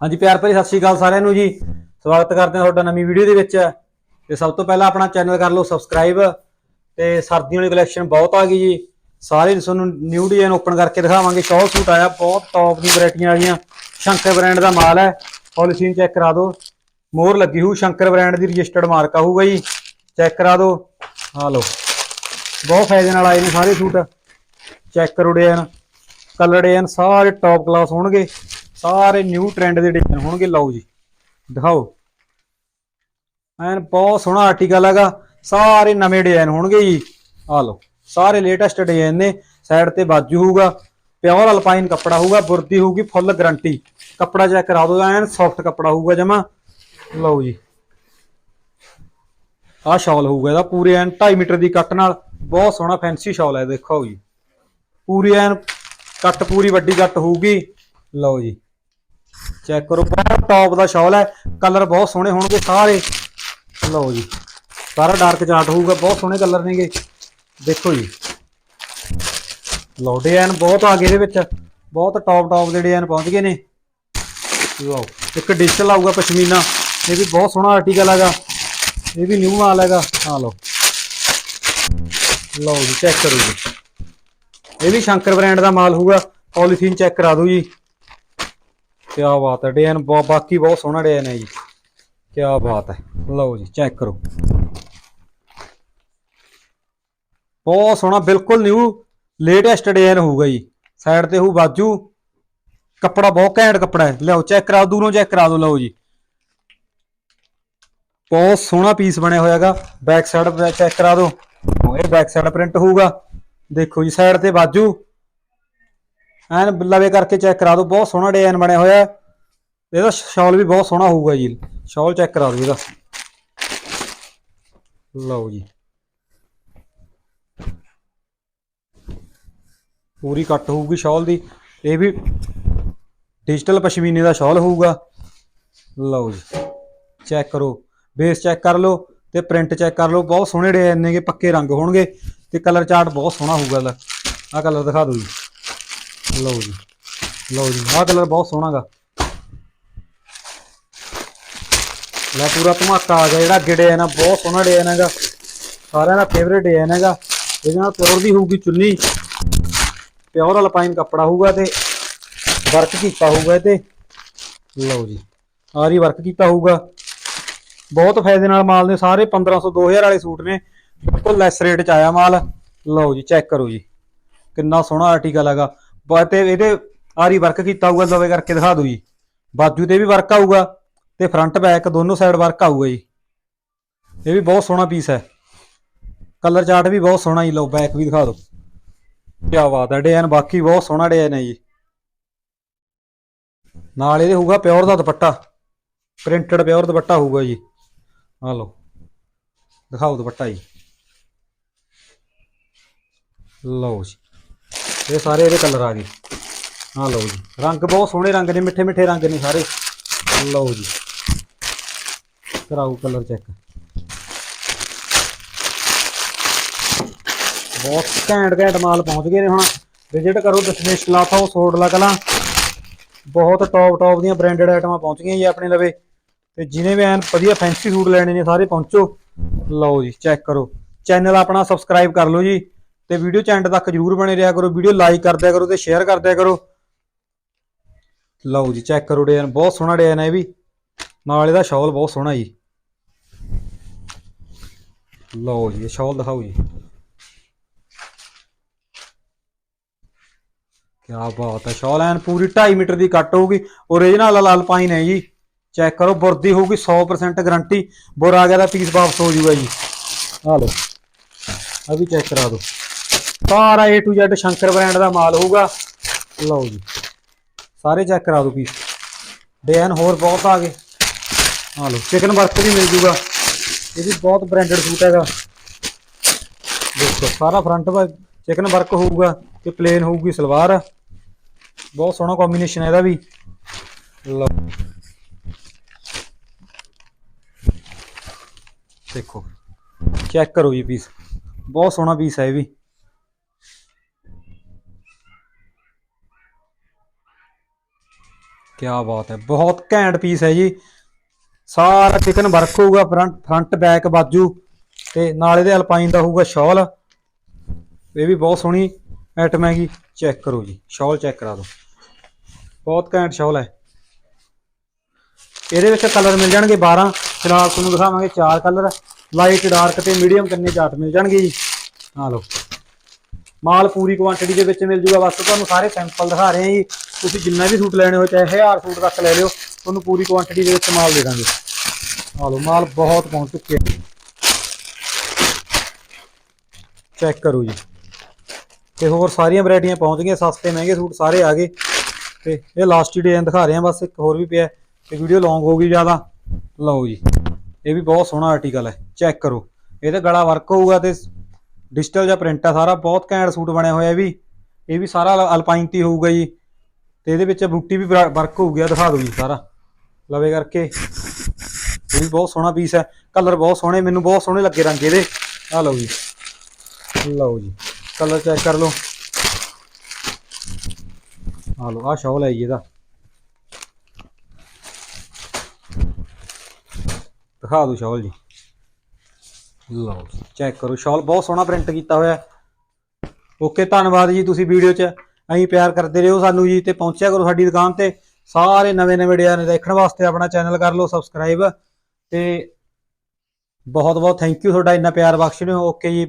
ਹਾਂਜੀ, ਪਿਆਰ ਭਰੀ ਸਤਿ ਸ਼੍ਰੀ ਅਕਾਲ ਸਾਰਿਆਂ ਨੂੰ ਜੀ। ਸਵਾਗਤ ਕਰਦੇ ਹਾਂ ਤੁਹਾਡਾ ਨਵੀਂ ਵੀਡੀਓ ਦੇ ਵਿੱਚ। ਤੇ ਸਭ ਤੋਂ ਪਹਿਲਾਂ ਆਪਣਾ ਚੈਨਲ ਕਰ ਲਓ ਸਬਸਕ੍ਰਾਈਬ। ਤੇ ਸਰਦੀਆਂ ਵਾਲੀ ਕਲੈਕਸ਼ਨ ਬਹੁਤ ਆ ਗਈ ਜੀ। ਸਾਰੇ ਤੁਹਾਨੂੰ ਨਿਊ ਡਿਜ਼ਾਈਨ ਓਪਨ ਕਰਕੇ ਦਿਖਾਵਾਂਗੇ। ਸ਼ਾਲ ਸੂਟ ਆਇਆ, ਬਹੁਤ ਟੌਪ ਦੀ ਵੈਰਾਈਟੀਆਂ ਗਈਆਂ। ਸ਼ੰਕਰ ਬ੍ਰਾਂਡ ਦਾ ਮਾਲ ਹੈ। ਪਾਲਿਸੀਨ ਚੈੱਕ ਕਰਾ ਦਿਓ। ਮੋਹਰ ਲੱਗੀ ਹੋਊ, ਸ਼ੰਕਰ ਬ੍ਰਾਂਡ ਦੀ ਰਜਿਸਟਰਡ ਮਾਰਕ ਆਊਗਾ ਜੀ। ਚੈੱਕ ਕਰਾ ਦਿਓ। ਆ ਲਓ। ਬਹੁਤ ਫਾਇਦੇ ਨਾਲ ਆਏ ਨੇ ਸਾਰੇ ਸੂਟ। ਚੈੱਕ ਕਰੋ ਡਿਜ਼ਾਈਨ ਕਲਰ ਡਿਜ਼ਾਈਨ ਸਾਰੇ ਟੌਪ ਕਲਾਸ ਹੋਣਗੇ। ਸਾਰੇ ਨਿਊ ਟ੍ਰੈਂਡ ਦੇ ਡਿਜ਼ਾਈਨ ਹੋਣਗੇ, ਲਓ ਜੀ। ਦਿਖਾਓ। ਐਨ ਬਹੁਤ ਸੋਹਣਾ ਆਰਟੀਕਲ ਹੈਗਾ। ਸਾਰੇ ਨਵੇਂ ਡਿਜ਼ਾਈਨ ਹੋਣਗੇ ਜੀ। ਆ ਲਓ, ਸਾਰੇ ਲੇਟੈਸਟ ਡਿਜ਼ਾਈਨ ਨੇ। ਸਾਈਡ ਤੇ ਬਾਜੂ ਹੋਊਗਾ ਪਿਓਰ ਅਲਪਾਈਨ ਕੱਪੜਾ ਹੋਊਗਾ, ਬੁਰਦੀ ਹੋਊਗੀ ਫੁੱਲ ਗਾਰੰਟੀ ਕੱਪੜਾ ਚੈੱਕ ਕਰਾ ਦਿਓ, ਐਨ ਸੌਫਟ ਕੱਪੜਾ ਹੋਊਗਾ ਜਮਾ। ਲਓ ਜੀ। ਆਹ ਸ਼ਾਲ ਹੋਊਗਾ ਇਹਦਾ, ਪੂਰੇ ਐਨ 2.5 ਮੀਟਰ ਦੀ ਕੱਟ ਨਾਲ। ਬਹੁਤ ਸੋਹਣਾ ਫੈਂਸੀ ਸ਼ਾਲ ਹੈ, ਦੇਖੋ ਜੀ। ਪੂਰੀ ਐਨ ਕੱਟ ਪੂਰੀ ਵੱਡੀ ਕੱਟ ਹੋਊਗੀ। ਲਓ ਜੀ। ਚੈੱਕ ਕਰੋ ਬਹੁਤ ਟੌਪ ਦਾ ਸ਼ਾਲ ਹੈ ਕਲਰ ਬਹੁਤ ਸੋਹਣੇ ਹੋਣਗੇ ਸਾਰੇ। ਲਓ ਜੀ, ਸਾਰਾ ਡਾਰਕ ਚਾਰਟ ਹੋਊਗਾ, ਬਹੁਤ ਸੋਹਣੇ ਕਲਰ ਨੇਗੇ। ਦੇਖੋ ਜੀ, ਲਓ ਡਿਜ਼ਾਈਨ ਬਹੁਤ ਆ ਗਏ ਇਹਦੇ ਵਿੱਚ। ਬਹੁਤ ਟੌਪ ਟੌਪ ਦੇ ਡਿਜ਼ਾਈਨ ਪਹੁੰਚ ਗਏ ਨੇ। ਲਓ, ਇੱਕ ਡਿਜੀਟਲ ਆਊਗਾ ਪਸ਼ਮੀਨਾ, ਇਹ ਵੀ ਬਹੁਤ ਸੋਹਣਾ ਆਰਟੀਕਲ ਹੈਗਾ। ਇਹ ਵੀ ਨਿਊ ਮਾਲ ਹੈਗਾ। ਆ ਲਓ। ਲਓ ਜੀ ਚੈੱਕ ਕਰੋ ਜੀ। ਇਹ ਵੀ ਸ਼ੰਕਰ ਬ੍ਰਾਂਡ ਦਾ ਮਾਲ ਹੋਊਗਾ ਪੋਲੀਥੀਨ ਚੈੱਕ ਕਰਾ ਦਿਓ ਜੀ। ਕੀ ਬਾਤ ਹੈ, ਡਿਜ਼ਾਈਨ ਬਹੁਤ ਬਾਕੀ ਬਹੁਤ ਸੋਹਣਾ ਡਿਜ਼ਾਈਨ ਹੈ ਜੀ। ਕੀ ਬਾਤ ਹੈ, ਲਓ ਜੀ, ਚੈੱਕ ਕਰੋ। ਬਹੁਤ ਸੋਹਣਾ, ਬਿਲਕੁਲ ਨਿਊ ਲੇਟੈਸਟ ਡਿਜ਼ਾਈਨ ਹੋਊਗਾ ਜੀ। ਸਾਈਡ ਤੇ ਹੋਊ ਬਾਜੂ। ਕੱਪੜਾ ਬਹੁਤ ਘੈਂਟ ਕੱਪੜਾ ਹੈ। ਲਿਆਓ, ਚੈੱਕ ਕਰਾਓ ਦੂਰੋਂ ਚੈੱਕ ਕਰਾ ਦਿਓ, ਲਓ ਜੀ। ਬਹੁਤ ਸੋਹਣਾ ਪੀਸ ਬਣਿਆ ਹੋਇਆਗਾ ਬੈਕ ਸਾਈਡ ਚੈੱਕ ਕਰਾ ਦਿਓ। ਇਹ ਬੈਕ ਸਾਈਡ ਪ੍ਰਿੰਟ ਹੋਊਗਾ। ਦੇਖੋ ਜੀ, ਸਾਈਡ ਤੇ ਬਾਜੂ। ਐਨ ਲਵੇ ਕਰਕੇ ਚੈੱਕ ਕਰਾ ਦਿਓ ਬਹੁਤ ਸੋਹਣਾ ਡਿਜ਼ਾਈਨ ਬਣਿਆ ਹੋਇਆ ਇਹਦਾ ਸ਼ਾਲ ਵੀ ਬਹੁਤ ਸੋਹਣਾ ਹੋਊਗਾ ਜੀ। ਸ਼ਾਲ ਚੈੱਕ ਕਰਾ ਦਿਓ ਇਹਦਾ। ਲਓ ਜੀ। ਪੂਰੀ ਕੱਟ ਹੋਊਗੀ ਸ਼ਾਲ ਦੀ। ਇਹ ਵੀ ਡਿਜੀਟਲ ਪਸ਼ਮੀਨੇ ਦਾ ਸ਼ਾਲ ਹੋਊਗਾ। ਲਓ ਜੀ। ਚੈੱਕ ਕਰੋ। ਬੇਸ ਚੈੱਕ ਕਰ ਲਓ ਤੇ ਪ੍ਰਿੰਟ ਚੈੱਕ ਕਰ ਲਓ। ਬਹੁਤ ਸੋਹਣੇ ਡਿਜ਼ਾਈਨ ਨੇਗੇ ਪੱਕੇ ਰੰਗ ਹੋਣਗੇ ਤੇ ਕਲਰ ਚਾਰਟ ਬਹੁਤ ਸੋਹਣਾ ਹੋਊਗਾ ਇਹਦਾ। ਆਹ ਕਲਰ ਦਿਖਾ ਦਿਓ ਜੀ। ਲਓ ਜੀ। ਲਓ ਜੀ, ਆਹ ਕਲਰ ਬਹੁਤ ਸੋਹਣਾਗਾ ਲੈ ਪੂਰਾ ਧਮਾਕਾ ਆ ਗਿਆ, ਜਿਹੜਾ ਅੱਗੇ ਡਿਜ਼ਾਈਨ ਬਹੁਤ ਸੋਹਣਾ ਡਿਜ਼ਾਈਨ ਹੈਗਾ ਸਾਰਿਆਂ ਦਾ ਫੇਵਰੇਟ ਡਿਜ਼ਾਈਨ ਹੈਗਾ ਇਹਦੇ ਨਾਲ ਪਿਓਰ ਦੀ ਹੋਊਗੀ ਚੁੰਨੀ। ਪਿਓਰ ਅਲਪਾਈਨ ਕੱਪੜਾ ਹੋਊਗਾ ਤੇ ਵਰਕ ਕੀਤਾ ਹੋਊਗਾ ਇਹ ਤੇ। ਲਓ ਜੀ ਆਰੀ ਵਰਕ ਕੀਤਾ ਹੋਊਗਾ। ਬਹੁਤ ਫਾਇਦੇ ਨਾਲ ਮਾਲ ਨੇ, ਸਾਰੇ 1500 2000 ਵਾਲੇ ਸੂਟ ਨੇ। ਬਿਲਕੁਲ ਲੈਸ ਰੇਟ 'ਚ ਆਇਆ ਮਾਲ। ਲਓ ਜੀ ਚੈੱਕ ਕਰੋ ਜੀ। ਕਿੰਨਾ ਸੋਹਣਾ ਆਰਟੀਕਲ ਹੈਗਾ। ਬਹੁਤ ਤੇ ਇਹਦੇ ਆਰੀ ਵਰਕ ਕੀਤਾ ਹੋਊਗਾ ਲਵੇ ਕਰਕੇ ਦਿਖਾ ਦਿਓ ਜੀ। ਬਾਜੂ ਤੇ ਵੀ ਵਰਕ ਆਊਗਾ ਤੇ ਫਰੰਟ ਬੈਕ ਦੋਨੋਂ ਸਾਈਡ ਵਰਕ ਆਊਗਾ ਜੀ। ਇਹ ਵੀ ਬਹੁਤ ਸੋਹਣਾ ਪੀਸ ਹੈ। ਕਲਰ ਚਾਰਟ ਵੀ ਬਹੁਤ ਸੋਹਣਾ ਜੀ, ਲਓ ਬੈਕ ਵੀ ਦਿਖਾ ਦਿਓ। ਕੀ ਬਾਤ ਹੈ ਡਿਜ਼ਾਈਨ ਬਾਕੀ ਬਹੁਤ ਸੋਹਣਾ ਡਿਜ਼ਾਈਨ ਹੈ ਜੀ। ਨਾਲ ਇਹਦੇ ਹੋਊਗਾ ਪਿਓਰ ਦਾ ਦੁਪੱਟਾ ਪ੍ਰਿੰਟਡ ਪਿਓਰ ਦੁਪੱਟਾ ਹੋਊਗਾ ਜੀ। ਆ ਲਓ, ਦਿਖਾਓ ਦੁਪੱਟਾ ਜੀ। ਲਓ ਜੀ। ਇਹ ਸਾਰੇ ਇਹਦੇ ਕਲਰ ਆ ਗਏ। ਆ ਲਓ ਜੀ। ਰੰਗ ਬਹੁਤ ਸੋਹਣੇ ਰੰਗ ਨੇ, ਮਿੱਠੇ ਮਿੱਠੇ ਰੰਗ ਨੇ ਸਾਰੇ। ਲਓ ਜੀ। ਕਰਾਓ ਕਲਰ ਚੈੱਕ ਬਹੁਤ ਘੈਂਟ ਘੈਂਟ ਮਾਲ ਪਹੁੰਚ ਗਏ ਨੇ ਹੁਣ। ਵਿਜ਼ਿਟ ਕਰੋ ਦਸ਼ਮੇਸ਼ ਕਲਾਥ ਹਾਊਸ ਸੋਡਲਾ ਕਲਾਂ। ਬਹੁਤ ਟੌਪ ਟੌਪ ਦੀਆਂ ਬ੍ਰਾਂਡਡ ਆਈਟਮਾਂ ਪਹੁੰਚ ਗਈਆਂ ਜੀ ਆਪਣੇ ਲਵੇ। ਤੇ ਜਿਹਨੇ ਵੀ ਐਨ ਵਧੀਆ ਫੈਂਸੀ ਸੂਟ ਲੈਣੇ ਨੇ ਸਾਰੇ ਪਹੁੰਚੋ। ਲਓ ਜੀ ਚੈੱਕ ਕਰੋ। ਚੈਨਲ ਆਪਣਾ ਸਬਸਕ੍ਰਾਈਬ ਕਰ ਲਓ ਜੀ। ਤੇ ਵੀਡੀਓ ਚ ਐਂਡ ਤੱਕ ਜਰੂਰ ਬਣੇ ਰਿਹਾ ਕਰੋ, ਵੀਡੀਓ ਲਾਈਕ ਕਰਦਿਆ ਕਰੋ ਤੇ ਸ਼ੇਅਰ ਕਰਦਿਆ ਕਰੋ। ਲਓ ਜੀ ਚੈੱਕ ਕਰੋ ਡਿਜ਼ਾਈਨ, ਬਹੁਤ ਸੋਹਣਾ ਡਿਜ਼ਾਈਨ ਹੈ ਇਹ ਵੀ। ਨਾਲ ਇਹਦਾ ਸ਼ਾਲ ਬਹੁਤ ਸੋਹਣਾ ਜੀ। ਲਓ ਜੀ, ਇਹ ਸ਼ਾਲ ਦਿਖਾਓ ਜੀ। ਕੀ ਬਾਤ ਹੈ, ਸ਼ਾਲ ਐਨ ਪੂਰੀ 2.5 ਮੀਟਰ ਦੀ ਕੱਟ ਹੋਊਗੀ। ਓਰੀਜਨਲ ਲਾਲ ਪਾਈਨ ਹੈ ਜੀ। ਚੈੱਕ ਕਰੋ ਬੁਰਦੀ ਹੋਊਗੀ 100% ਗਾਰੰਟੀ ਬੁਰ ਆ ਗਿਆ ਤਾਂ ਪੀਸ ਵਾਪਸ ਹੋ ਜਾਊਗਾ ਜੀ। ਆ ਲਓ ਆ ਵੀ ਚੈੱਕ ਕਰਾ ਦਿਓ। ਸਾਰਾ A to Z Shankar brand ਦਾ ਮਾਲ ਹੋਊਗਾ। ਲਓ ਜੀ, ਸਾਰੇ ਚੈੱਕ ਕਰਾ ਦਿਓ ਪੀਸ ਡਿਜ਼ਾਈਨ ਹੋਰ ਬਹੁਤ ਆ ਗਏ। ਆ ਲਓ ਚਿਕਨ ਵਰਕ ਵੀ ਮਿਲ ਜੂਗਾ। ਇਹ ਵੀ ਬਹੁਤ ਬ੍ਰਾਂਡਡ ਸੂਟ ਹੈਗਾ। ਦੇਖੋ, ਸਾਰਾ ਫਰੰਟ ਵਾ ਚਿਕਨ ਵਰਕ ਹੋਊਗਾ ਤੇ ਪਲੇਨ ਹੋਊਗੀ ਸਲਵਾਰ। ਬਹੁਤ ਸੋਹਣਾ ਕੰਬੀਨੇਸ਼ਨ ਹੈ ਇਹਦਾ ਵੀ। ਲਓ। ਦੇਖੋ ਚੈੱਕ ਕਰੋ ਜੀ ਪੀਸ ਬਹੁਤ ਸੋਹਣਾ ਪੀਸ ਹੈ ਇਹ ਵੀ। ਕੀ ਬਾਤ ਹੈ, ਬਹੁਤ ਘੈਂਟ ਪੀਸ ਹੈ ਜੀ। ਸਾਰਾ ਚਿਕਨ ਵਰਕ ਹੋਊਗਾ ਫਰੰਟ ਫਰੰਟ ਬੈਕ ਬਾਜੂ, ਤੇ ਨਾਲ ਇਹਦੇ ਅਲਪਾਈਨ ਦਾ ਹੋਊਗਾ ਸ਼ਾਲ ਇਹ ਵੀ ਬਹੁਤ ਸੋਹਣੀ ਆਈਟਮ ਹੈਗੀ ਚੈੱਕ ਕਰੋ ਜੀ ਸ਼ਾਲ ਚੈੱਕ ਕਰਾ ਦਿਓ। ਬਹੁਤ ਘੈਂਟ ਸ਼ਾਲ ਹੈ। ਇਹਦੇ ਵਿੱਚ ਕਲਰ ਮਿਲ ਜਾਣਗੇ 12 ਫਿਲਹਾਲ ਤੁਹਾਨੂੰ ਦਿਖਾਵਾਂਗੇ ਚਾਰ ਕਲਰ ਲਾਈਟ ਡਾਰਕ ਤੇ ਮੀਡੀਅਮ ਕੰਨੇ ਚਾਰਟ ਮਿਲ ਜਾਣਗੇ ਜੀ। ਆ ਲਓ। ਮਾਲ ਪੂਰੀ ਕੁਆਂਟੀਟੀ ਦੇ ਵਿੱਚ ਮਿਲ ਜੂਗਾ, ਬਸ ਤੁਹਾਨੂੰ ਸਾਰੇ ਸੈਂਪਲ ਦਿਖਾ ਰਹੇ ਹਾਂ ਜੀ। ਤੁਸੀਂ ਜਿੰਨਾ ਵੀ ਸੂਟ ਲੈਣੇ ਹੋਏ, ਚਾਹੇ 1000 ਸੂਟ ਤੱਕ ਲੈ ਲਿਓ, ਤੁਹਾਨੂੰ ਪੂਰੀ ਕੁਆਂਟੀਟੀ ਦੇ ਵਿੱਚ ਮਾਲ ਦੇ ਦਾਂਗੇ। ਆ ਲਓ, ਮਾਲ ਬਹੁਤ ਪਹੁੰਚ ਚੁੱਕੇ ਹੈ ਚੈੱਕ ਕਰੋ ਜੀ। ਤੇ ਹੋਰ ਸਾਰੀਆਂ ਵੈਰਾਈਟੀਆਂ ਪਹੁੰਚ ਗਈਆਂ, ਸਸਤੇ ਮਹਿੰਗੇ ਸੂਟ ਸਾਰੇ ਆ ਗਏ। ਤੇ ਇਹ ਲਾਸਟ ਹੀ ਡਿਜ਼ਾਈਨ ਦਿਖਾ ਰਹੇ ਹਾਂ, ਬਸ ਇੱਕ ਹੋਰ ਵੀ ਪਿਆ। ਹੈ। ਤੇ ਵੀਡੀਓ ਲੌਂਗ ਹੋ ਗਈ ਜ਼ਿਆਦਾ। ਲਓ ਜੀ, ਇਹ ਵੀ ਬਹੁਤ ਸੋਹਣਾ ਆਰਟੀਕਲ ਹੈ। ਚੈੱਕ ਕਰੋ। ਇਹਦੇ ਗਲਾ ਵਰਕ ਹੋਊਗਾ ਤੇ ਡਿਜੀਟਲ ਜਾਂ ਪ੍ਰਿੰਟ ਆ, ਸਾਰਾ ਬਹੁਤ ਘੈਂਟ ਸੂਟ ਬਣਿਆ ਹੋਇਆ ਵੀ। ਇਹ ਵੀ ਸਾਰਾ ਅਲਪਾਈਨ ਤੇ ਹੋਊਗਾ ਜੀ। ਤੇ ਇਹਦੇ ਵਿੱਚ ਬੂਟੀ ਵੀ ਵਰਕ ਹੋ ਗਿਆ ਦਿਖਾ ਦਿਓ ਜੀ ਸਾਰਾ। ਲਵੇ ਕਰਕੇ। ਇਹ ਵੀ ਬਹੁਤ ਸੋਹਣਾ ਪੀਸ ਹੈ। ਕਲਰ ਬਹੁਤ ਸੋਹਣੇ, ਮੈਨੂੰ ਬਹੁਤ ਸੋਹਣੇ ਲੱਗੇ ਰੰਗ ਇਹਦੇ। ਆ ਲਓ ਜੀ। ਲਓ ਜੀ। ਕਲਰ ਚੈੱਕ ਕਰ ਲਓ। ਆ ਲਓ ਆ ਸ਼ੌਲ ਹੈ ਜੀ ਇਹਦਾ। ਦਿਖਾ ਦਿਓ ਸ਼ੌਲ ਜੀ। ਲਓ ਚੈੱਕ ਕਰੋ। ਸ਼ਾਲ ਬਹੁਤ ਸੋਹਣਾ ਪ੍ਰਿੰਟ ਕੀਤਾ ਹੋਇਆ ਓਕੇ, ਧੰਨਵਾਦ ਜੀ ਤੁਸੀਂ ਵੀਡੀਓ 'ਚ। ਐਂ ਪਿਆਰ ਕਰਦੇ ਰਹੋ ਸਾਨੂੰ ਜੀ ਤੇ ਪਹੁੰਚਿਆ ਕਰੋ ਸਾਡੀ ਦੁਕਾਨ ਤੇ। ਸਾਰੇ ਨਵੇਂ ਨਵੇਂ ਡਿਜ਼ਾਈਨ ਦੇਖਣ ਵਾਸਤੇ ਆਪਣਾ ਚੈਨਲ ਕਰ ਲਓ ਸਬਸਕ੍ਰਾਈਬ ਤੇ ਬਹੁਤ ਬਹੁਤ ਥੈਂਕ ਯੂ ਤੁਹਾਡਾ ਇੰਨਾ ਪਿਆਰ ਬਖਸ਼ਣੇ ਓਕੇ ਜੀ।